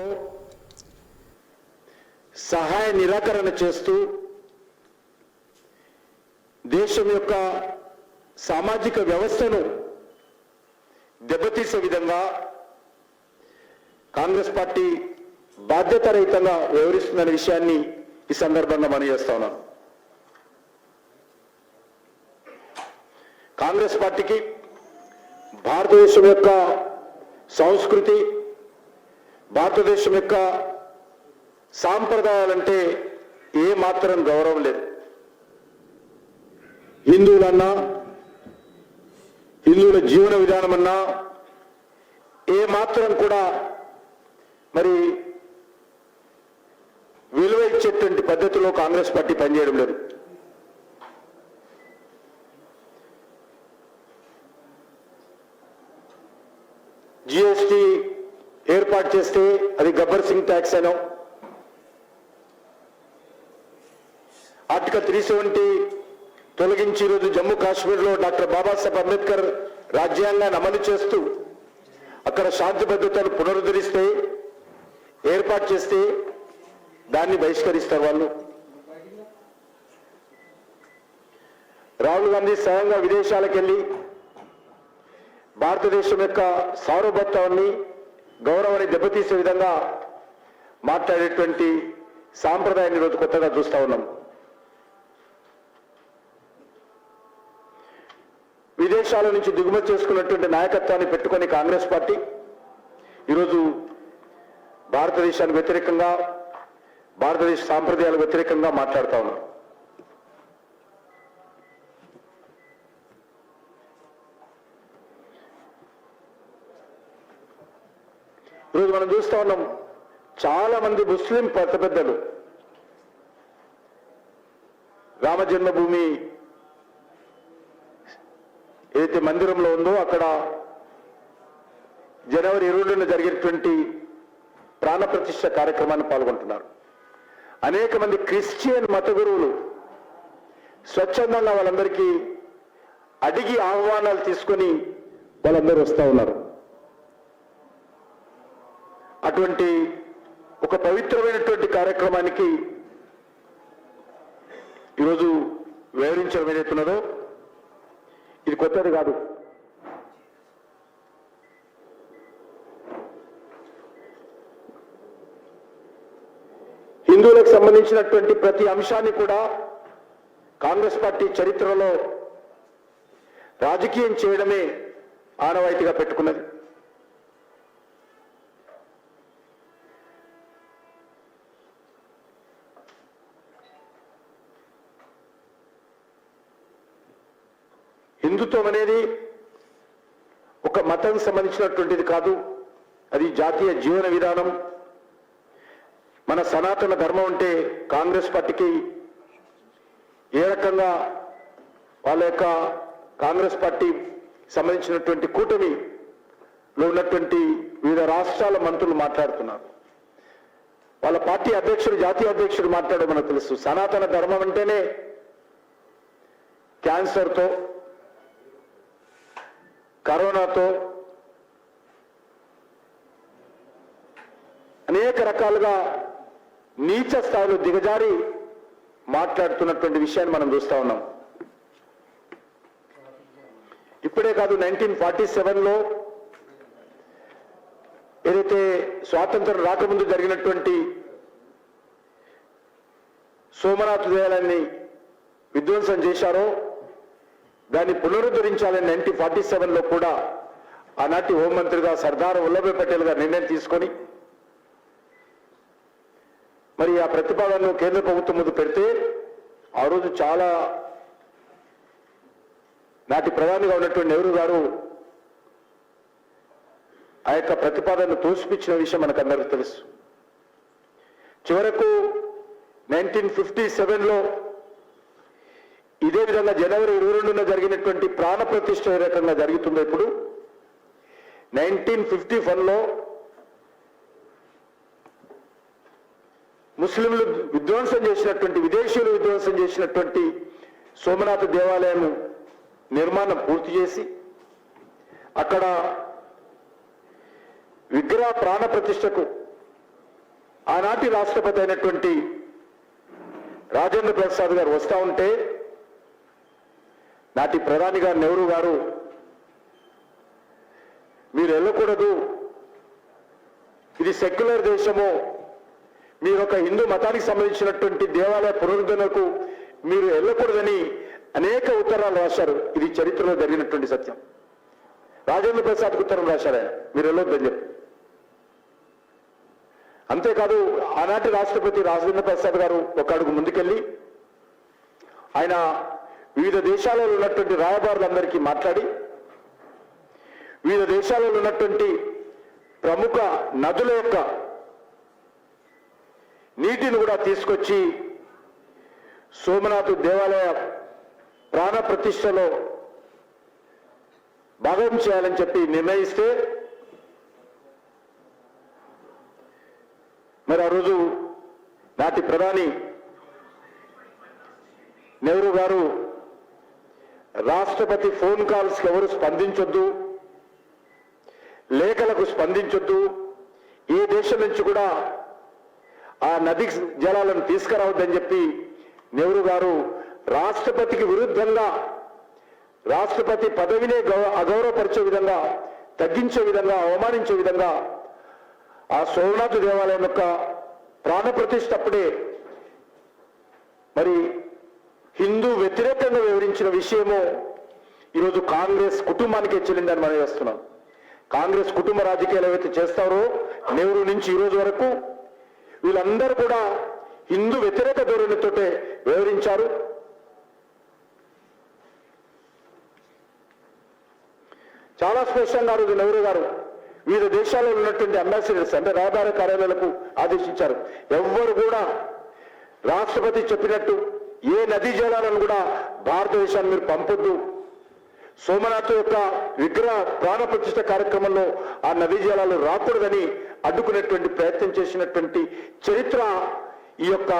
పేరుతో సహాయ నిరాకరణ చేస్తూ దేశం యొక్క సామాజిక వ్యవస్థను దెబ్బతీసే విధంగా కాంగ్రెస్ పార్టీ బాధ్యతారహితంగా వ్యవహరిస్తుందనే విషయాన్ని ఈ సందర్భంగా మనం చేస్తా ఉన్నాను కాంగ్రెస్ పార్టీకి భారతదేశం యొక్క సంస్కృతి భారతదేశం యొక్క సాంప్రదాయాలంటే ఏ మాత్రం గౌరవం లేదు. హిందువులన్నా హిందువుల జీవన విధానం అన్నా ఏ మాత్రం కూడా మరి విలువ ఇచ్చేటువంటి పద్ధతిలో కాంగ్రెస్ పార్టీ పనిచేయడం లేదు. జిఎస్టి ఏర్పాటు చేస్తే అది గబ్బర్ సింగ్ ట్యాక్స్ అనో. ఆర్టికల్ త్రీ సెవెంటీ తొలగించి ఈరోజు జమ్మూ కాశ్మీర్లో డాక్టర్ బాబాసాహెబ్ అంబేద్కర్ రాజ్యాంగాన్ని అమలు చేస్తూ అక్కడ శాంతి భద్రతలు పునరుద్ధరిస్తే ఏర్పాటు చేస్తే దాన్ని బహిష్కరిస్తారు వాళ్ళు. రాహుల్ గాంధీ స్వయంగా విదేశాలకు వెళ్ళి భారతదేశం యొక్క సార్వభౌత్వాన్ని గౌరవాన్ని దెబ్బతీసే విధంగా మాట్లాడేటువంటి సాంప్రదాయాన్ని ఈరోజు కొత్తగా చూస్తూ ఉన్నాం. విదేశాల నుంచి దిగుమతి చేసుకున్నటువంటి నాయకత్వాన్ని పెట్టుకొని కాంగ్రెస్ పార్టీ ఈరోజు భారతదేశానికి వ్యతిరేకంగా భారతదేశ సాంప్రదాయాలకు వ్యతిరేకంగా మాట్లాడుతూ ఉన్నారు ఈరోజు మనం చూస్తా ఉన్నాం చాలా మంది ముస్లిం పెద్ద పెద్దలు. రామజన్మభూమి ఏదైతే మందిరంలో ఉందో అక్కడ జనవరి ఇరవై జరిగినటువంటి జరిగేటువంటి కార్యక్రమాన్ని పాల్గొంటున్నారు. అనేక మంది క్రిస్టియన్ మత గురువులు స్వచ్ఛందంగా వాళ్ళందరికీ అడిగి ఆహ్వానాలు తీసుకొని వాళ్ళందరూ వస్తూ ఉన్నారు. అటువంటి ఒక పవిత్రమైనటువంటి కార్యక్రమానికి ఈరోజు వివరించడం ఏదైతున్నదో ఇది కొత్తది కాదు. హిందువులకు సంబంధించినటువంటి ప్రతి అంశాన్ని కూడా కాంగ్రెస్ పార్టీ చరిత్రలో రాజకీయం చేయడమే ఆనవాయితీగా పెట్టుకున్నది. హిందుత్వం అనేది ఒక మతం సంబంధించినటువంటిది కాదు. అది జాతీయ జీవన విధానం. మన సనాతన ధర్మం అంటే కాంగ్రెస్ పార్టీకి ఏ రకంగా వాళ్ళ యొక్క కాంగ్రెస్ పార్టీ సంబంధించినటువంటి కూటమిలో ఉన్నటువంటి వివిధ రాష్ట్రాల మంత్రులు మాట్లాడుతున్నారు. వాళ్ళ పార్టీ అధ్యక్షుడు జాతీయ అధ్యక్షుడు మాట్లాడే మనకు తెలుసు. సనాతన ధర్మం అంటేనే క్యాన్సర్తో కరోనాతో అనేక రకాలుగా నీచ స్థాయిలో దిగజారి మాట్లాడుతున్నటువంటి విషయాన్ని మనం చూస్తా ఉన్నాం. ఇప్పుడే కాదు నైన్టీన్ ఫార్టీ సెవెన్లో ఏదైతే స్వాతంత్రం రాకముందు జరిగినటువంటి సోమనాథ్ దేవాలయాన్ని విధ్వంసం చేశారో దాన్ని పునరుద్ధరించాలని నైన్టీన్ ఫార్టీ సెవెన్లో కూడా ఆనాటి హోంమంత్రిగా సర్దార్ వల్లభాయ్ పటేల్ గారు నిర్ణయం తీసుకొని మరి ఆ ప్రతిపాదనను కేంద్ర ప్రభుత్వం ముందు పెడితే ఆ రోజు చాలా నాటి ప్రధానిగా ఉన్నటువంటి నెహ్రూ గారు ఆ యొక్క ప్రతిపాదనను తోసిపించిన విషయం మనకందరికీ తెలుసు. చివరకు నైన్టీన్ ఫిఫ్టీ సెవెన్లో ఇదే విధంగా జనవరి ఇరవై రెండున జరిగినటువంటి ప్రాణ ప్రతిష్ఠ ఏ రకంగా జరుగుతుందో ఇప్పుడు? నైన్టీన్ ఫిఫ్టీ వన్లో ముస్లింలు విధ్వంసం చేసినటువంటి విదేశీయులు విధ్వంసం చేసినటువంటి సోమనాథ దేవాలయం నిర్మాణం పూర్తి చేసి అక్కడ విగ్రహ ప్రాణ ప్రతిష్టకు ఆనాటి రాష్ట్రపతి అయినటువంటి రాజేంద్ర ప్రసాద్ గారు వస్తూ ఉంటే నాటి ప్రధాని గారు నెహ్రూ గారు మీరు వెళ్ళకూడదు. ఇది సెక్యులర్ దేశము. మీరు ఒక హిందూ మతానికి సంబంధించినటువంటి దేవాలయ పునరుద్ధరణకు మీరు వెళ్ళకూడదని అనేక ఉత్తరాలు రాశారు. ఇది చరిత్రలో జరిగినటువంటి సత్యం. రాజేంద్ర ప్రసాద్ ఉత్తరం రాశారు ఆయన. మీరు వెళ్ళొద్దని చెప్పి. అంతేకాదు ఆనాటి రాష్ట్రపతి రాజేంద్ర ప్రసాద్ గారు ఒక అడుగు ముందుకెళ్ళి ఆయన వివిధ దేశాలలో ఉన్నటువంటి రాయబారులందరికీ మాట్లాడి వివిధ దేశాలలో ఉన్నటువంటి ప్రముఖ నదుల యొక్క నీటిని కూడా తీసుకొచ్చి సోమనాథ్ దేవాలయ ప్రాణ ప్రతిష్టలో భాగం చేయాలని చెప్పి నిర్ణయిస్తే మరి ఆ రోజు నాటి ప్రధాని నెహ్రూ గారు రాష్ట్రపతి ఫోన్ కాల్స్కి ఎవరు స్పందించొద్దు లేఖలకు స్పందించొద్దు. ఏ దేశం నుంచి కూడా ఆ నది జలాలను తీసుకురావద్దని చెప్పి నెహ్రూ గారు రాష్ట్రపతికి విరుద్ధంగా రాష్ట్రపతి పదవినే గౌ- అగౌరవపరిచే విధంగా తగ్గించే విధంగా అవమానించే విధంగా ఆ సోమనాథ దేవాలయం యొక్క ప్రాణప్రతిష్ఠ అప్పుడే మరి హిందూ వ్యతిరేకంగా వివరించిన విషయము ఈరోజు కాంగ్రెస్ కుటుంబానికే చెల్లిందని మనం చేస్తున్నాం. కాంగ్రెస్ కుటుంబ రాజకీయాలు ఏవైతే చేస్తారో నెహ్రూ నుంచి ఈరోజు వరకు వీళ్ళందరూ కూడా హిందూ వ్యతిరేక ధోరణితోటే వివరించారు చాలా స్పష్టంగా ఆ రోజు నెహ్రూ గారు వివిధ దేశాల్లో ఉన్నటువంటి అంబాసిడర్స్ అంటే రాయబార కార్యాలయాలకు ఆదేశించారు. ఎవ్వరు కూడా రాష్ట్రపతి చెప్పినట్టు ఏ నదీ జలాలను కూడా భారతదేశాన్ని మీరు పంపొద్దు. సోమనాథ్ యొక్క విగ్రహ ప్రాణ ప్రతిష్ట కార్యక్రమంలో ఆ నదీ జలాలు రాకూడదని అడ్డుకునేటువంటి ప్రయత్నం చేసినటువంటి చరిత్ర ఈ యొక్క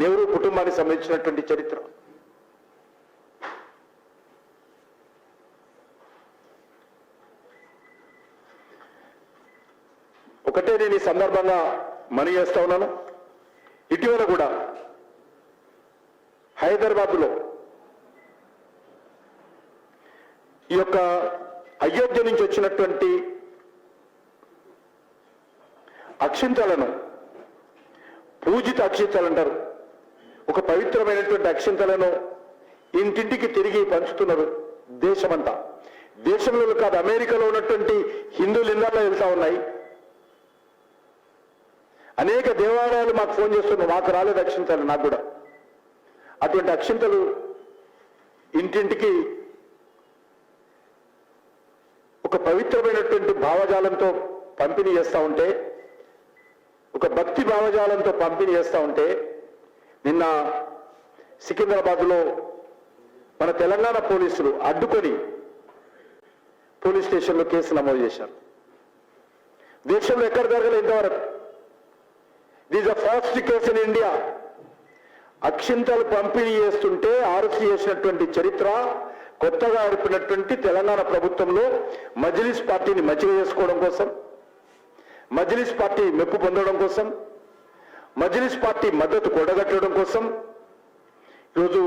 నెహ్రూ కుటుంబానికి సంబంధించినటువంటి చరిత్ర. ఒకటే నేను ఈ సందర్భంగా మనీ చేస్తా ఉన్నాను. ఇటీవల కూడా హైదరాబాద్లో. ఈ యొక్క అయోధ్య నుంచి వచ్చినటువంటి అక్షింతలను పూజిత అక్షింతలు అంటారు. ఒక పవిత్రమైనటువంటి అక్షింతలను ఇంటింటికి తిరిగి పంచుతున్నారు దేశమంతా. దేశంలో కాదు అమెరికాలో ఉన్నటువంటి హిందువులు ఇళ్ళల్లో వెళ్తా ఉన్నాయి. అనేక దేవాలయాలు మాకు ఫోన్ చేస్తున్నారు మాకు రాలేదు అక్షింతలు నాకు కూడా. అటువంటి అక్షింతలు ఇంటింటికి ఒక పవిత్రమైనటువంటి భావజాలంతో పంపిణీ చేస్తూ ఉంటే ఒక భక్తి భావజాలంతో పంపిణీ చేస్తూ ఉంటే నిన్న సికింద్రాబాద్లో మన తెలంగాణ పోలీసులు అడ్డుకొని పోలీస్ స్టేషన్లో కేసు నమోదు చేశారు. దేశంలో ఎక్కడ జరగలేదు ఇంతవరకు. This the first case in India అక్షింతలు పంపిణీ చేస్తుంటే ఆర్సీ చేసినటువంటి చరిత్ర కొత్తగా ఏర్పడినటువంటి తెలంగాణ ప్రభుత్వంలో మజ్లిస్ పార్టీని మంచిగా చేసుకోవడం కోసం మజ్లిస్ పార్టీ మెప్పు పొందడం కోసం మజ్లిస్ పార్టీ మద్దతు కొడగట్టడం కోసం ఈరోజు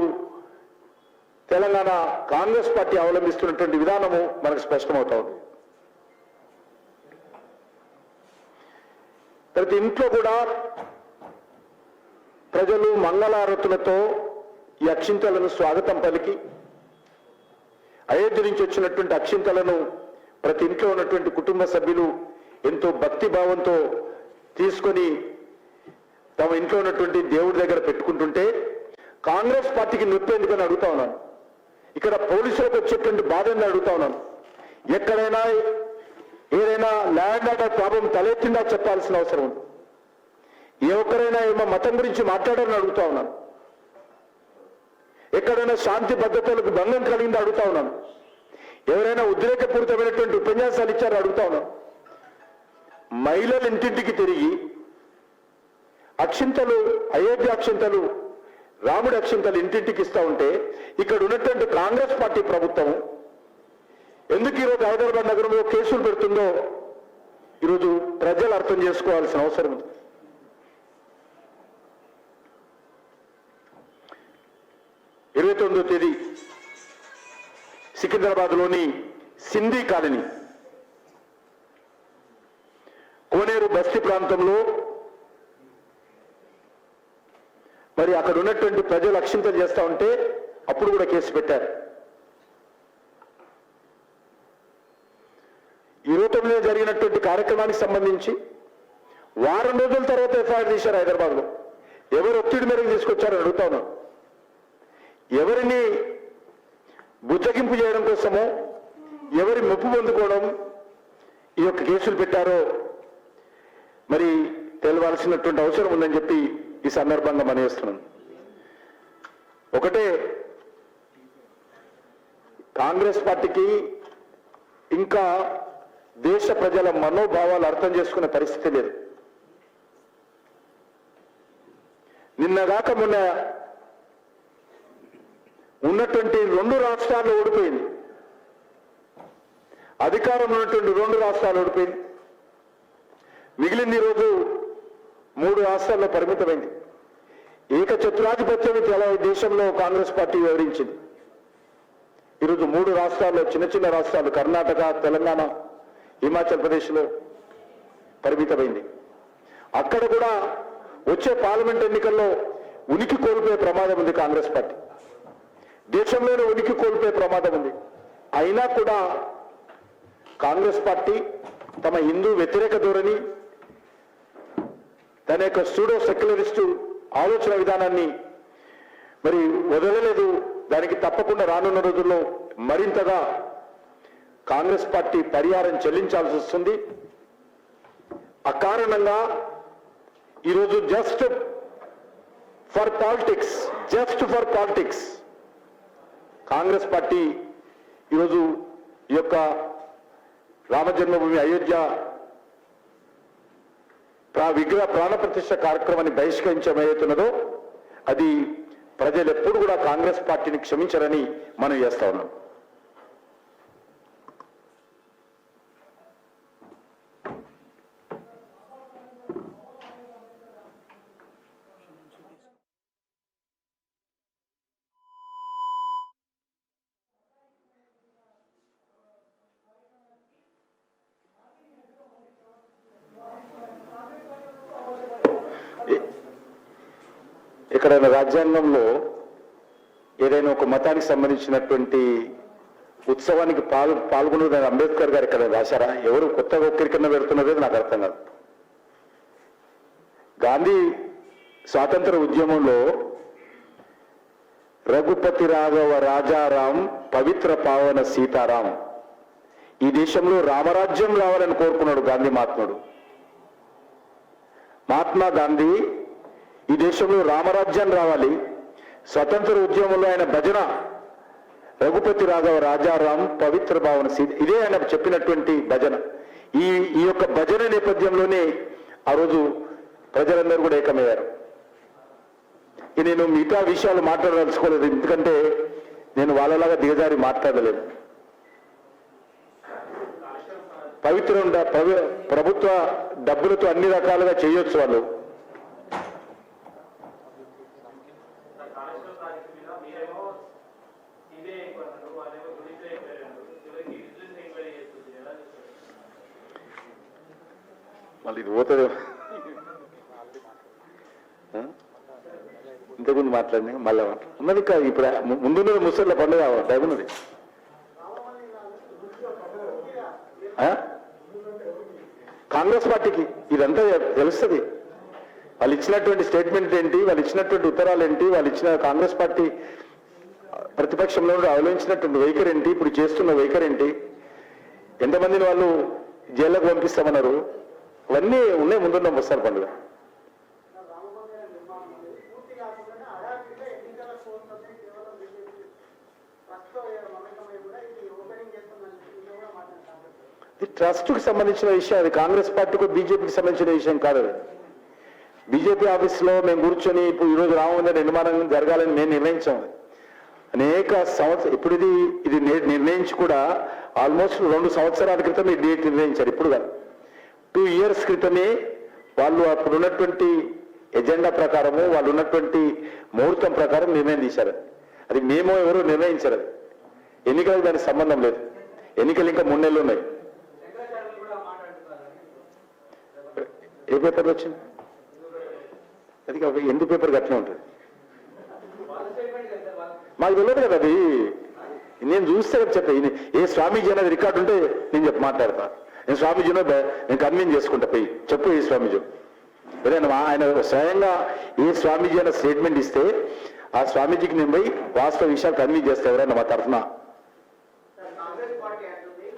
తెలంగాణ కాంగ్రెస్ పార్టీ అవలంబిస్తున్నటువంటి విధానము మనకు స్పష్టమవుతా ఉంది. ప్రతి ఇంట్లో కూడా ప్రజలు మంగళారతులతో ఈ అక్షింతలను స్వాగతం పలికి అయోధ్య నుంచి వచ్చినటువంటి అక్షింతలను ప్రతి ఇంట్లో ఉన్నటువంటి కుటుంబ సభ్యులు ఎంతో భక్తి భావంతో తీసుకొని తమ ఇంట్లో ఉన్నటువంటి దేవుడి దగ్గర పెట్టుకుంటుంటే కాంగ్రెస్ పార్టీకి నొప్పి ఎందుకని అడుగుతా ఉన్నాను. ఇక్కడ పోలీసులకు వచ్చేటువంటి బాధ ఏందని అడుగుతా ఉన్నాను. ఎక్కడైనా ఏదైనా ల్యాండ్ ఆర్డర్ ప్రాబ్లం తలెత్తిందా చెప్పాల్సిన అవసరం ఉంది. ఏ ఒక్కరైనా ఏమో మతం గురించి మాట్లాడాలని అడుగుతా ఉన్నాను. ఎక్కడైనా శాంతి భద్రతలకు భంగం కలిగింది అడుగుతా ఉన్నాను. ఎవరైనా ఉద్రేకపూరితమైనటువంటి ఉపన్యాసాలు ఇచ్చారో అడుగుతా ఉన్నాను. మహిళలు ఇంటింటికి తిరిగి అక్షింతలు అయోధ్య అక్షింతలు రాముడి అక్షింతలు ఇంటింటికి ఇస్తా ఉంటే ఇక్కడ ఉన్నటువంటి కాంగ్రెస్ పార్టీ ప్రభుత్వం ఎందుకు ఈరోజు హైదరాబాద్ నగరంలో కేసులు పెడుతుందో ఈరోజు ప్రజలు అర్థం చేసుకోవాల్సిన అవసరం ఉంది. ఇరవై తొమ్మిదో తేదీ సికింద్రాబాద్లోని సింధీ కాలనీ. కోనేరు బస్తీ ప్రాంతంలో మరి అక్కడ ఉన్నటువంటి ప్రజలు అక్షింతలు చేస్తా ఉంటే అప్పుడు కూడా కేసు పెట్టారు. ఇరవై తొమ్మిదిలో జరిగినటువంటి కార్యక్రమానికి సంబంధించి వారం రోజుల తర్వాత ఎఫ్ఐఆర్ తీశారు హైదరాబాద్లో. ఎవరు ఒత్తిడి మేరకు తీసుకొచ్చారని అడుగుతా ఉన్నాను. ఎవరిని బుజ్జగింపు చేయడం కోసమో ఎవరి మెప్పు పొందుకోవడం ఈ యొక్క కేసులు పెట్టారో మరి తెలవాల్సినటువంటి అవసరం ఉందని చెప్పి ఈ సందర్భంగా మనవేస్తున్నాను. ఒకటే కాంగ్రెస్ పార్టీకి ఇంకా దేశ ప్రజల మనోభావాలు అర్థం చేసుకునే పరిస్థితి లేదు. నిన్నగాక మొన్న ఉన్నటువంటి రెండు రాష్ట్రాలు ఓడిపోయింది. అధికారం ఉన్నటువంటి రెండు రాష్ట్రాలు ఓడిపోయింది. మిగిలింది ఈరోజు మూడు రాష్ట్రాల్లో పరిమితమైంది. ఏక చతురాధిపత్యం దేశంలో కాంగ్రెస్ పార్టీ వివరించింది ఈరోజు మూడు రాష్ట్రాల్లో చిన్న చిన్న రాష్ట్రాలు కర్ణాటక తెలంగాణ హిమాచల్ ప్రదేశ్లో పరిమితమైంది. అక్కడ కూడా వచ్చే పార్లమెంట్ ఎన్నికల్లో ఉనికి కోల్పోయే ప్రమాదం ఉంది కాంగ్రెస్ పార్టీ. దేశంలోనే ఉనికి కోల్పోయే ప్రమాదం ఉంది. అయినా కూడా కాంగ్రెస్ పార్టీ తమ హిందూ వ్యతిరేక ధోరణి తన యొక్క సూడో సెక్యులరిస్టు ఆలోచన విధానాన్ని మరి వదలలేదు. దానికి తప్పకుండా రానున్న రోజుల్లో మరింతగా కాంగ్రెస్ పార్టీ పరిహారం చెల్లించాల్సి వస్తుంది. అకారణంగా ఈరోజు just for politics just for politics Congress party ఈరోజు ఈ యొక్క రామజన్మభూమి అయోధ్య ప్రా విగ్రహ ప్రాణప్రతిష్ఠ కార్యక్రమాన్ని బహిష్కరించమవుతున్నదో అది ప్రజలు ఎప్పుడు కూడా కాంగ్రెస్ పార్టీని క్షమించరని మనం చేస్తా ఉన్నాం. రంగంలో ఏదైనా ఒక మతానికి సంబంధించినటువంటి ఉత్సవానికి పాల్ పాల్గొన్నదని అంబేద్కర్ గారు ఇక్కడ రాశారా ఎవరు కొత్తగా ఒక్కరికన్నా పెడుతున్నదే నాకు అర్థం కాదు. గాంధీ స్వాతంత్ర ఉద్యమంలో రఘుపతి రాఘవ రాజారాం పవిత్ర పావన సీతారాం. ఈ దేశంలో రామరాజ్యం రావాలని కోరుకున్నాడు గాంధీ మహాత్ముడు. మహాత్మా గాంధీ ఈ దేశంలో రామరాజ్యం రావాలి. స్వతంత్ర ఉద్యమంలో ఆయన భజన రఘుపతి రాఘవ రాజారాం పవిత్ర భావన సీత ఇదే ఆయన చెప్పినటువంటి భజన. ఈ ఈ యొక్క భజన నేపథ్యంలోనే ఆ రోజు ప్రజలందరూ కూడా ఏకమయ్యారు. నేను మిగతా విషయాలు మాట్లాడదలుచుకోలేదు. ఎందుకంటే నేను వాళ్ళలాగా దిగజారి మాట్లాడలేదు. పవిత్ర ఉండ- ప్రభుత్వ డబ్బులతో అన్ని రకాలుగా చేయొచ్చు వాళ్ళు కాళేశ్వరం ప్రాజెక్టు మీద మీరేమో ఇదే ఎక్కువ అన్నారు వాళ్ళేమో గుడిసే ఎక్కువ అన్నారు చివరికి విజిలెన్స్ ఎంక్వైరీ చేస్తుంది ఎలా చేస్తారు మళ్ళీ ఇది పోతుంది? ఇంతకుముందు మాట్లాడింది మళ్ళీ మాట్లాడు ఉన్నది కాదు ఇప్పుడు ముందు ముందున్నది ముసళ్ళ పండుగ టైం ఉన్నది. కాంగ్రెస్ పార్టీకి ఇదంతా తెలుస్తుంది. వాళ్ళు ఇచ్చినటువంటి స్టేట్మెంట్ ఏంటి? వాళ్ళు ఇచ్చినటువంటి ఉత్తరాలు ఏంటి? వాళ్ళు ఇచ్చిన కాంగ్రెస్ పార్టీ ప్రతిపక్షంలో అవలంబించినటువంటి వైఖరి ఏంటి? ఇప్పుడు చేస్తున్న వైఖరి ఏంటి? ఎంతమందిని వాళ్ళు జైల్లోకి పంపిస్తామన్నారు? అవన్నీ ఉన్నాయి ముందున్న ముస్తారు పండుగ. ఇది ట్రస్ట్కి సంబంధించిన విషయం అది కాంగ్రెస్ పార్టీకి బీజేపీకి సంబంధించిన విషయం కాదు అది. బీజేపీ ఆఫీస్లో మేము కూర్చొని ఇప్పుడు ఈరోజు రామమందిర నిర్మాణం జరగాలని మేము నిర్ణయించాం. అనేక సంవత్సరం ఇప్పుడు ఇది ఇది నిర్ణయించి కూడా ఆల్మోస్ట్ రెండు సంవత్సరాల క్రితం ఈ డేట్ నిర్ణయించారు ఇప్పుడు కాదు. టూ ఇయర్స్ క్రితమే వాళ్ళు అప్పుడు ఉన్నటువంటి ఎజెండా ప్రకారము వాళ్ళు ఉన్నటువంటి ముహూర్తం ప్రకారం నిర్ణయం తీశారు. అది మేము ఎవరు నిర్ణయించారు అది. ఎన్నికలకు దానికి సంబంధం లేదు. ఎన్నికలు ఇంకా మూడు నెలలు ఉన్నాయి. ఏ పేపర్లో వచ్చింది? అది ఎందు పేపర్ అట్లా ఉంటుంది? మాకు తెలియదు కదా అది. నేను చూస్తే కదా చెప్పే ఏ స్వామీజీ అనేది రికార్డు ఉంటే నేను చెప్పి మాట్లాడతాను నేను స్వామీజీనో నేను కన్విన్స్ చేసుకుంటా పోయి. చెప్పు ఏ స్వామీజీ. ఏదైనా ఆయన స్వయంగా ఏ స్వామీజీ అన్న స్టేట్మెంట్ ఇస్తే ఆ స్వామీజీకి నేను పోయి వాస్తవ విషయాలు కన్విన్స్ చేస్తా ఎవరైనా మా తరఫున.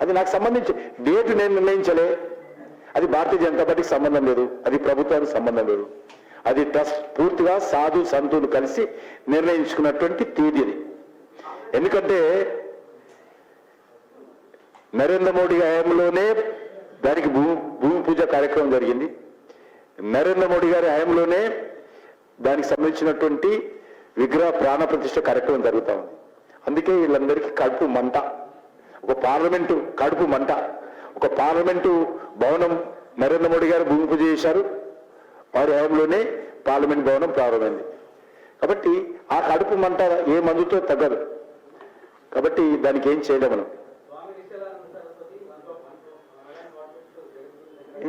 అది నాకు సంబంధించి డేట్ నేను నిర్ణయించలే. అది భారతీయ జనతా పార్టీకి సంబంధం లేదు. అది ప్రభుత్వానికి సంబంధం లేదు. అది ట్రస్ట్ పూర్తిగా సాధు సంతులు కలిసి నిర్ణయించుకున్నటువంటి తేదీ ఎందుకంటే నరేంద్ర మోడీ హయాంలోనే దానికి భూ భూమి పూజ కార్యక్రమం జరిగింది. నరేంద్ర మోడీ గారి హయాంలోనే దానికి సంబంధించినటువంటి విగ్రహ ప్రాణ ప్రతిష్ట కార్యక్రమం జరుగుతూ ఉంది. అందుకే వీళ్ళందరికీ కడుపు మంట ఒక పార్లమెంటు కడుపు మంట ఒక పార్లమెంటు భవనం నరేంద్ర మోడీ గారు భూమి పూజ చేశారు. వారి హయాంలోనే పార్లమెంట్ భవనం ప్రారంభమైంది. కాబట్టి ఆ కడుపు మంట ఏ మందుతో తగ్గదు. కాబట్టి దానికి ఏం చేయలేము మనం.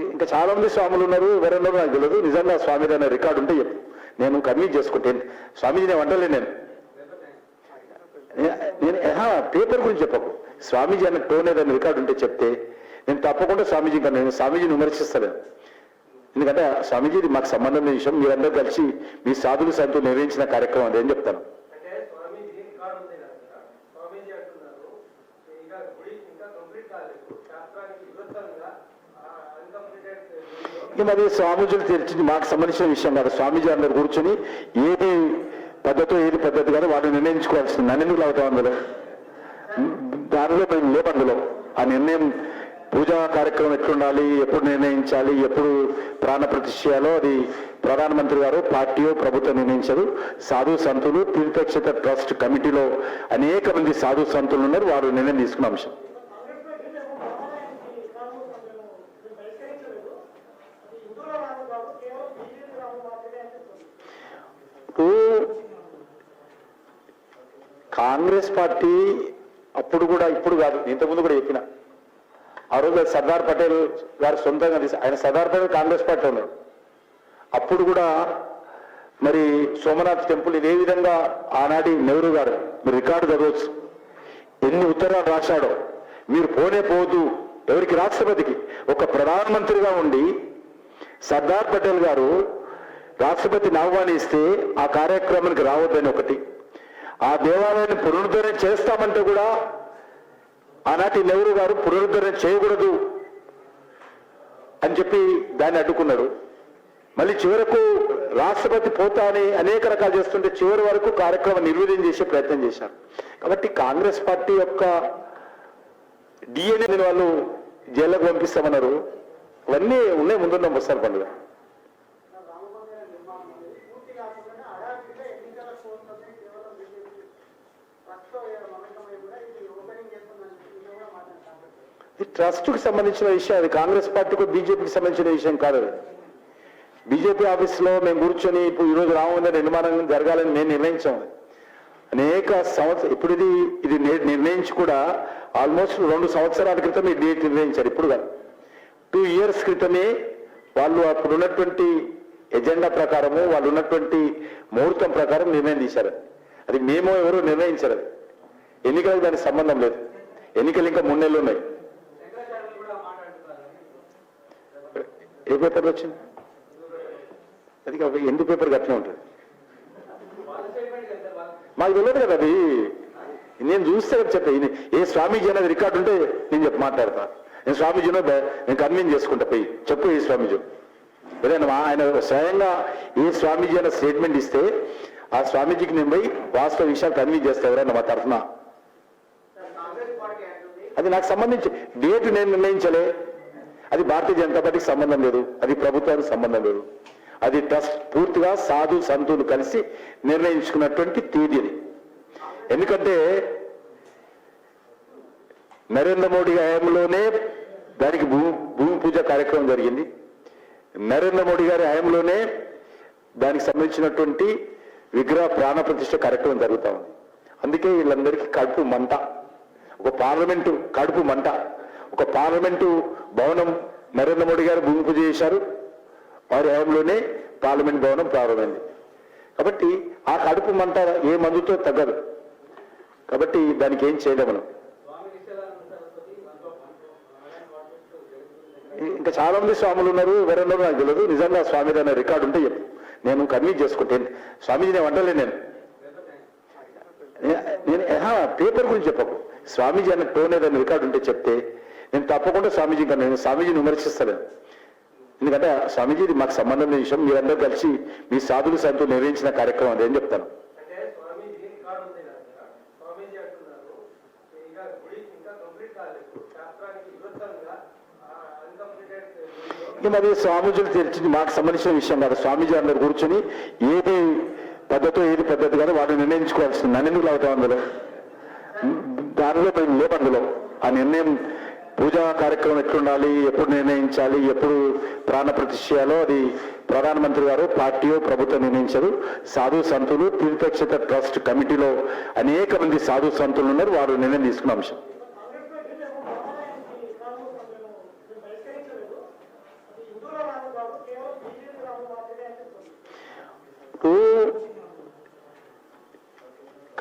ఇంకా చాలా మంది స్వాములు ఉన్నారు ఎవరన్నా నాకు తెలియదు నిజంగా స్వామి అనే రికార్డు ఉంటే చెప్పు. నేను కన్విన్స్ చేసుకుంటాను స్వామీజీ నేను వంటలే నేను. నేను పేపర్ గురించి చెప్పకు. స్వామీజీ అనే టోన్ ఏదైనా రికార్డు ఉంటే చెప్తే నేను తప్పకుండా స్వామీజీ ఇంకా నేను స్వామీజీని విమర్శిస్తాను ఎందుకంటే స్వామీజీ మాకు సంబంధం లేని విషయం మీరందరూ కలిసి మీ సాధులు సంతులు నిర్వహించిన కార్యక్రమం అదేం చెప్తాను అంటే స్వామీజీ రికార్డు ఉంది కదా సార్. స్వామీజీ అంటున్నారు ఇంకా గుడి ఇంకా కంప్లీట్ కాలేదు శాస్త్రానికి విరుద్ధంగా అన్కంప్లీటెడ్ ఇక మరి స్వామీజీలు తెరిచింది మాకు సంబంధించిన విషయం కాదు. స్వామీజీ అందరు కూర్చొని ఏది పద్ధతి ఏది పద్ధతి కాదు వాటిని నిర్ణయించుకోవాల్సింది. నన్ను ఎందుకు లాగుతాం అందులో? దానిలో మేము లేము అందులో. ఆ నిర్ణయం పూజా కార్యక్రమం ఎట్లుండాలి ఎప్పుడు నిర్ణయించాలి ఎప్పుడు ప్రాణ ప్రతిష్ఠ చేయాలో అది ప్రధానమంత్రి గారు పార్టీయో ప్రభుత్వం నిర్ణయించారు సాధు సంతులు తీర్థక్షేత్ర ట్రస్ట్ కమిటీలో అనేక మంది సాధు సంతులు ఉన్నారు. వారు నిర్ణయం తీసుకున్న అంశం కాంగ్రెస్ పార్టీ మేము రామాలయానికి రాము మేము మేము బహిష్కరించలేదు అది హిందువుల రాము కాదు కేవలం బీజేపీ రాము మాత్రమే అని చెప్తుంది ఇప్పుడు కాంగ్రెస్ పార్టీ అప్పుడు కూడా ఇప్పుడు కాదు ఇంతకుముందు కూడా చెప్పిన. ఆ రోజు సర్దార్ పటేల్ గారు సొంతంగా తీసి ఆయన సర్దార్ పటేల్ కాంగ్రెస్ పార్టీ ఉన్నారు. అప్పుడు కూడా మరి సోమనాథ్ టెంపుల్ ఇదే విధంగా ఆనాటి నెహ్రూ గారు మీరు రికార్డు చదవచ్చు. ఎన్ని ఉత్తరాలు రాశాడో. మీరు పోనే పోదు ఎవరికి? రాష్ట్రపతికి. ఒక ప్రధానమంత్రిగా ఉండి సర్దార్ పటేల్ గారు రాష్ట్రపతిని ఆహ్వానిస్తే ఆ కార్యక్రమానికి రావద్దని ఒకటి. ఆ దేవాలయాన్ని పునరుద్ధరణ చేస్తామంటే కూడా ఆనాటి నెహ్రూ గారు పునరుద్ధరణ చేయకూడదు అని చెప్పి దాన్ని అడ్డుకున్నాడు మళ్ళీ చివరకు రాష్ట్రపతి పోతా అని అనేక రకాలు చేస్తుంటే చివరి వరకు కార్యక్రమం నిర్వీర్యం చేసే ప్రయత్నం చేశారు. కాబట్టి కాంగ్రెస్ పార్టీ యొక్క డిఎన్ఏ వాళ్ళు జైల్లోకి పంపిస్తామన్నారు. అవన్నీ ఉన్నాయి ముందున్న వస్తారు పండుగ రామమందిర నిర్మాణం అనేది పూర్తి కాకుండా అడాపిగా ఎన్నికల కోసమే కేవలం బీజేపీ ట్రస్ట్తో మమేకమై కూడా ఇది ఓపెనింగ్ చేస్తుందని ఇది కూడా మాట్లాడుతాను ఇది ట్రస్ట్కు సంబంధించిన విషయం అది కాంగ్రెస్ పార్టీకి బీజేపీకి సంబంధించిన విషయం కాదు. అది బీజేపీ ఆఫీస్లో మేము కూర్చొని ఇప్పుడు ఈరోజు రాముందని నిర్మాణం జరగాలని మేము నిర్ణయించాం. అనేక సంవత్సరం ఇప్పుడు ఇది ఇది నిర్ణయించి కూడా ఆల్మోస్ట్ రెండు సంవత్సరాల క్రితం ఈ డేట్ నిర్ణయించారు ఇప్పుడు కాదు టూ ఇయర్స్ క్రితమే వాళ్ళు అప్పుడు ఉన్నటువంటి ఎజెండా ప్రకారము వాళ్ళు ఉన్నటువంటి ముహూర్తం ప్రకారం నిర్ణయం తీశారు. అది మేము ఎవరు నిర్ణయించారు ఎన్నికలకు దానికి సంబంధం లేదు. ఎన్నికలు ఇంకా మూడు నెలలు ఉన్నాయి శంకరాచార్యులు కూడా మాట్లాడుతున్నారు ఏ పేపర్లో వచ్చింది? అది కాదు ఎందుకు పేపర్ అట్లే ఉంటుంది? మాకు తెలియదు కదా అది. నేను చూస్తే చెప్పే ఇది ఏ స్వామీజీ అనేది రికార్డు ఉంటే నేను చెప్పి మాట్లాడతా. నేను స్వామీజీనో నేను కన్విన్స్ చేసుకుంటా పోయి. చెప్పు ఏ స్వామీజీ. ఏదైనా ఆయన స్వయంగా ఏ స్వామీజీ అనే స్టేట్మెంట్ ఇస్తే ఆ స్వామీజీకి నేను పోయి వాస్తవ విషయాలు కన్విన్స్ చేస్తా ఎవరైనా మా తరఫున. అది నాకు సంబంధించి డేట్ నేను నిర్ణయించలే. అది భారతీయ జనతా పార్టీకి సంబంధం లేదు అది ప్రభుత్వానికి సంబంధం లేదు. అది ట్రస్ట్ పూర్తిగా సాధు సంతులు కలిసి నిర్ణయించుకున్నటువంటి తేదీ అది ఎందుకంటే నరేంద్ర మోడీ హయాంలోనే దానికి భూ భూమి పూజ కార్యక్రమం జరిగింది. నరేంద్ర మోడీ గారి హయాంలోనే దానికి సంబంధించినటువంటి విగ్రహ ప్రాణ ప్రతిష్ట కార్యక్రమం జరుగుతా ఉంది. అందుకే వీళ్ళందరికీ కడుపు మంట ఒక పార్లమెంటు కడుపు మంట. ఒక పార్లమెంటు భవనం నరేంద్ర మోడీ గారు భూమి పూజ చేశారు. వారి హయాంలోనే పార్లమెంట్ భవనం ప్రారంభమైంది. కాబట్టి ఆ కడుపు మంట ఏ మందుతో తగ్గదు. కాబట్టి దానికి ఏం చేయలేము మనం. ఇంకా చాలా మంది స్వాములు ఉన్నారు ఎవరున్నారో నాకు తెలియదు. నిజంగా స్వామి అనే రికార్డు ఉంటే చెప్పు. నేను కన్వీన్స్ చేసుకుంటాను స్వామీజీ నేను. వంటలే నేను నేను పేపర్ గురించి చెప్పకు. స్వామీజీ అనే టోన్ ఏదైనా రికార్డు ఉంటే చెప్తే నేను తప్పకుండా స్వామీజీ ఇంకా నేను స్వామీజీని విమర్శిస్తాను ఎందుకంటే స్వామీజీ ఇది మాకు సంబంధం లేని విషయం మీరందరూ కలిసి మీ సాధులు సంతు నిర్వహించిన కార్యక్రమం అదేం చెప్తాను. మరి స్వామీజీలు తెరిచింది మాకు సంబంధించిన విషయం కాదు. స్వామీజీ అందరు కూర్చొని ఏది పద్ధతో ఏది పద్ధతి కాదు వాడు నిర్ణయించుకోవాల్సింది. నన్ను ఎందుకు లాగుతాం అందులో? దానిలో మేము లేము అందులో ఆ నిర్ణయం పూజా కార్యక్రమం ఎట్లుండాలి ఎప్పుడు నిర్ణయించాలి ఎప్పుడు ప్రాణ ప్రతిష్ఠ అది ప్రధానమంత్రి గారు పార్టీయో ప్రభుత్వం నిర్ణయించారు సాధు సంతులు తీర్థక్షేత్ర ట్రస్ట్ కమిటీలో అనేక మంది సాధు సంతులు ఉన్నారు వారు నిర్ణయం తీసుకున్న అంశం. కాంగ్రెస్ పార్టీ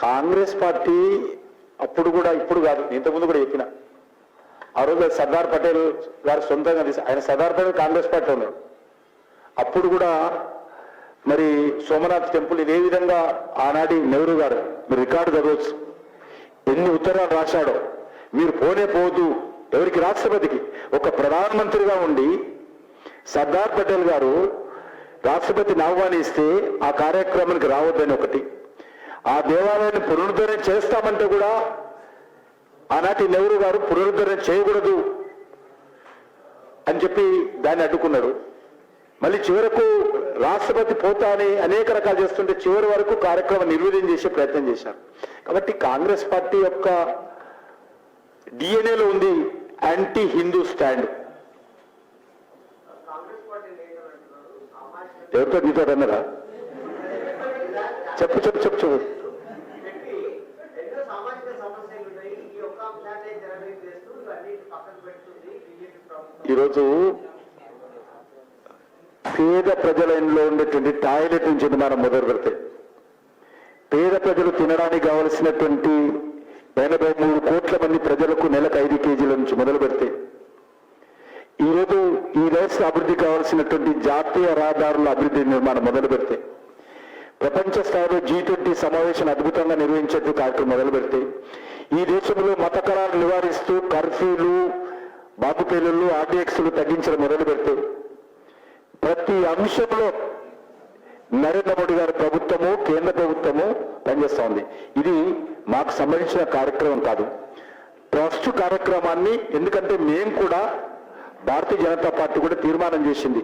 కాంగ్రెస్ పార్టీ అప్పుడు కూడా ఇప్పుడు కాదు ఇంతకుముందు కూడా చెప్పిన. ఆ రోజు సర్దార్ పటేల్ గారు సొంతంగా తీసి ఆయన సర్దార్ పటేల్ కాంగ్రెస్ పార్టీ ఉన్నాడు అప్పుడు కూడా మరి సోమనాథ్ టెంపుల్ ఇదే విధంగా ఆనాటి నెహ్రూ గారు మీరు రికార్డు చదవచ్చు. ఎన్ని ఉత్తరాలు రాశాడో. మీరు పోనే పోదు ఎవరికి రాష్ట్రపతికి? ఒక ప్రధానమంత్రిగా ఉండి సర్దార్ పటేల్ గారు రాష్ట్రపతి ఆహ్వానిస్తే ఆ కార్యక్రమానికి రావద్దని ఒకటి. ఆ దేవాలయాన్ని పునరుద్ధరణ చేస్తామంటే కూడా ఆనాటి నెహ్రూ గారు పునరుద్ధరణ చేయకూడదు అని చెప్పి దాన్ని అడ్డుకున్నాడు మళ్ళీ చివరకు రాష్ట్రపతి పోతా అని అనేక రకాలు చేస్తుంటే చివరి వరకు కార్యక్రమం నిర్వీర్యం చేసే ప్రయత్నం చేశారు. కాబట్టి కాంగ్రెస్ పార్టీ యొక్క డిఎన్ఏలో ఉంది యాంటీ హిందూ స్టాండ్ ఎవరితో నీతో అన్నారా చెప్పు చెప్పు చెప్పు చెప్పు పెట్టి ఎన్నో సామాజిక సమస్యలు ఉన్నాయి ఈ ఒక్క అంశాన్ని జనరేట్ చేస్తూ ఇవన్నీ పక్కన పెడుతుంది బీజేపీ ప్రభుత్వం ఈరోజు పేద ప్రజల ఇంట్లో ఉండేటువంటి టాయిలెట్ నుంచి మనం మొదలు పెడితే. పేద ప్రజలు తినడానికి కావలసినటువంటి ఎనభై మూడు కోట్ల మంది ప్రజలకు నెలకు ఐదు కేజీల నుంచి మొదలు పెడితే. ఈరోజు ఈ దేశ అభివృద్ధి కావాల్సినటువంటి జాతీయ రహదారుల అభివృద్ధి నిర్మాణం మొదలు పెడితే. ప్రపంచ స్థాయిలో జీ ట్వంటీ సమావేశం అద్భుతంగా నిర్వహించేట్టు కార్యక్రమం మొదలు పెడితే. ఈ దేశంలో మత నివారిస్తూ కర్ఫ్యూలు బాబు పేలుళ్ళు ఆర్డీఎక్స్లు తగ్గించడం మొదలు పెడితే ప్రతి అంశంలో నరేంద్ర మోడీ గారి ప్రభుత్వము కేంద్ర ప్రభుత్వము పనిచేస్తోంది ఇది మాకు సంబంధించిన కార్యక్రమం కాదు. ట్రస్ట్ కార్యక్రమాన్ని ఎందుకంటే మేము కూడా భారతీయ జనతా పార్టీ కూడా తీర్మానం చేసింది.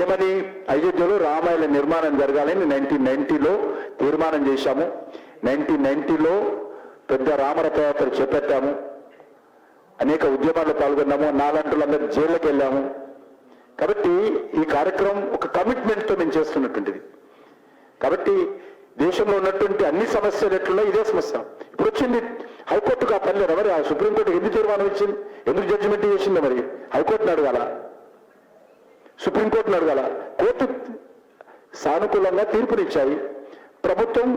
ఏమని? అయోధ్యలో రామాయణ నిర్మాణం జరగాలని నైన్టీన్ నైన్టీలో తీర్మానం చేశాము. నైన్టీన్ నైన్టీలో పెద్ద రామరథయాత్ర చేపట్టాము. అనేక ఉద్యమాల్లో పాల్గొన్నాము. నాలంటులందరూ జైళ్ళకి వెళ్ళాము. కాబట్టి ఈ కార్యక్రమం ఒక కమిట్మెంట్తో మేము చేస్తున్నటువంటిది. కాబట్టి దేశంలో ఉన్నటువంటి అన్ని సమస్యలట్లో ఇదే సమస్య. ఇప్పుడు వచ్చింది హైకోర్టుకు ఆ పల్లె మరి ఆ సుప్రీంకోర్టు ఎందుకు తీర్మానం ఇచ్చింది? ఎందుకు జడ్జిమెంట్ చేసింది మరి? హైకోర్టును అడగాల? సుప్రీంకోర్టును అడగాల? కోర్టు సానుకూలంగా తీర్పునిచ్చాయి. ప్రభుత్వం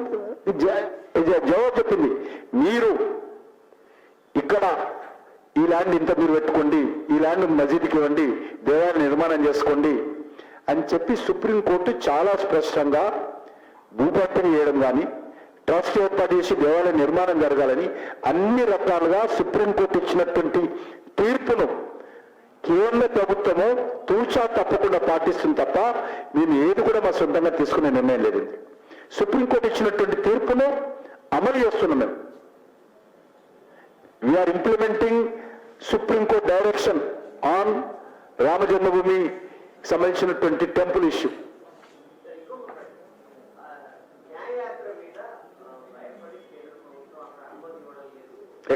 జవాబు చెప్పింది. మీరు ఇక్కడ ఈ ల్యాండ్ ఇంత మీరు పెట్టుకోండి ఈ ల్యాండ్ మసీద్కి ఇవ్వండి దేవాలయం నిర్మాణం చేసుకోండి అని చెప్పి సుప్రీంకోర్టు చాలా స్పష్టంగా భూపట్టణ చేయడం కానీ ట్రస్ట్ ఏర్పాటు చేసి దేవాలయ నిర్మాణం జరగాలని అన్ని రకాలుగా సుప్రీంకోర్టు ఇచ్చినటువంటి తీర్పును కేంద్ర ప్రభుత్వము తూచా తప్పకుండా పాటిస్తుంది తప్ప మేము ఏది కూడా మా సొంతంగా తీసుకునే నిర్ణయం లేదు. సుప్రీంకోర్టు ఇచ్చినటువంటి తీర్పును అమలు చేస్తున్నాం మేము. We're implementing supreme court direction on Rama Janmabhoomi సంబంధించినటువంటి టెంపుల్ ఇష్యూ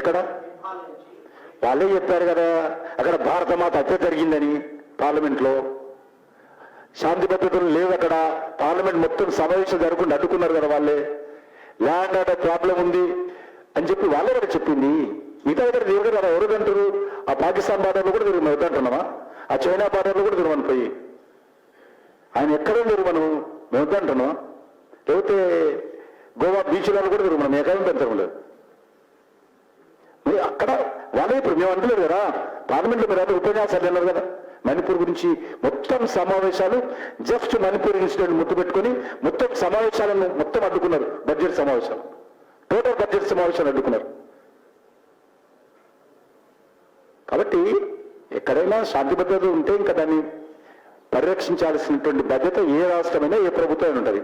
ఎక్కడ? వాళ్ళే చెప్పారు కదా అక్కడ భారత మాత హత్య జరిగిందని పార్లమెంట్లో. శాంతి భద్రతలు లేవు అక్కడ పార్లమెంట్ మొత్తం సమావేశం జరగకుండా అడ్డుకున్నారు కదా వాళ్ళే. ల్యాండ్ ఆర్డర్ ప్రాబ్లం ఉంది అని చెప్పి వాళ్ళే కూడా చెప్పింది? మిగతా దగ్గర అలా ఎవరు అంటారు ఆ పాకిస్తాన్ బార్డర్లో కూడా తిరుగు వద్దంటున్నామా ఆ చైనా బార్డర్లో కూడా తిరుగుమని పోయి. ఆయన ఎక్కడ తిరుగు మనం మేము వద్దంటున్నాం లేకపోతే గోవా బీచ్లలో కూడా తిరుగు మనం ఎక్కడ పెంచడం లేదు? అక్కడ వాళ్ళే ఇప్పుడు మేము అంటలేదు కదా. పార్లమెంట్లో మీరు ఉపన్యాసాలు అన్నారు కదా. మణిపూర్ గురించి మొత్తం సమావేశాలు జస్ట్ మణిపూర్ ఇన్సిడెంట్ ముట్టు పెట్టుకొని మొత్తం సమావేశాలను మొత్తం అడ్డుకున్నారు. బడ్జెట్ సమావేశాలు. టోటల్ బడ్జెట్ సమావేశాలు అడ్డుకున్నారు. కాబట్టి ఎక్కడైనా శాంతి భద్రత ఉంటే ఇంకా దాన్ని పరిరక్షించాల్సినటువంటి బాధ్యత ఏ రాష్ట్రమైనా ఏ ప్రభుత్వం ఉంటుంది.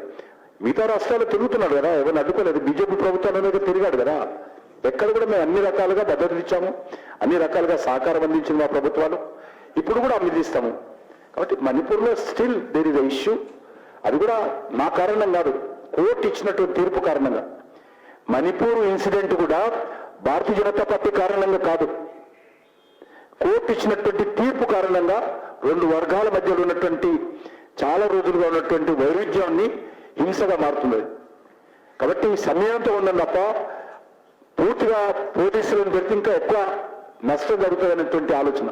మిగతా రాష్ట్రాలు తిరుగుతున్నాడు కదా ఎవరిని అడ్డుకోలేదు బీజేపీ ప్రభుత్వం అనేది తిరిగాడు కదా. ఎక్కడ కూడా మేము అన్ని రకాలుగా భద్రత ఇచ్చాము అన్ని రకాలుగా సహకారం అందించింది మా ప్రభుత్వాలు. ఇప్పుడు కూడా అందిస్తాము కాబట్టి మణిపూర్లో స్టిల్ దేర్ ఇస్ ఇష్యూ అది కూడా నా కారణం కాదు. కోర్టు ఇచ్చినటువంటి తీర్పు కారణంగా. మణిపూర్ ఇన్సిడెంట్ కూడా భారతీయ జనతా పార్టీ కారణంగా కాదు. కోర్టు ఇచ్చినటువంటి తీర్పు కారణంగా రెండు వర్గాల మధ్యలో ఉన్నటువంటి చాలా రోజులుగా ఉన్నటువంటి వైరుధ్యాన్ని హింసగా మారుతున్నది కాబట్టి సమయంతో ఉన్న తప్ప పూర్తిగా పోలీసులను పెడితే ఇంకా ఎక్కువ నష్టం జరుగుతుంది అనేటువంటి ఆలోచన.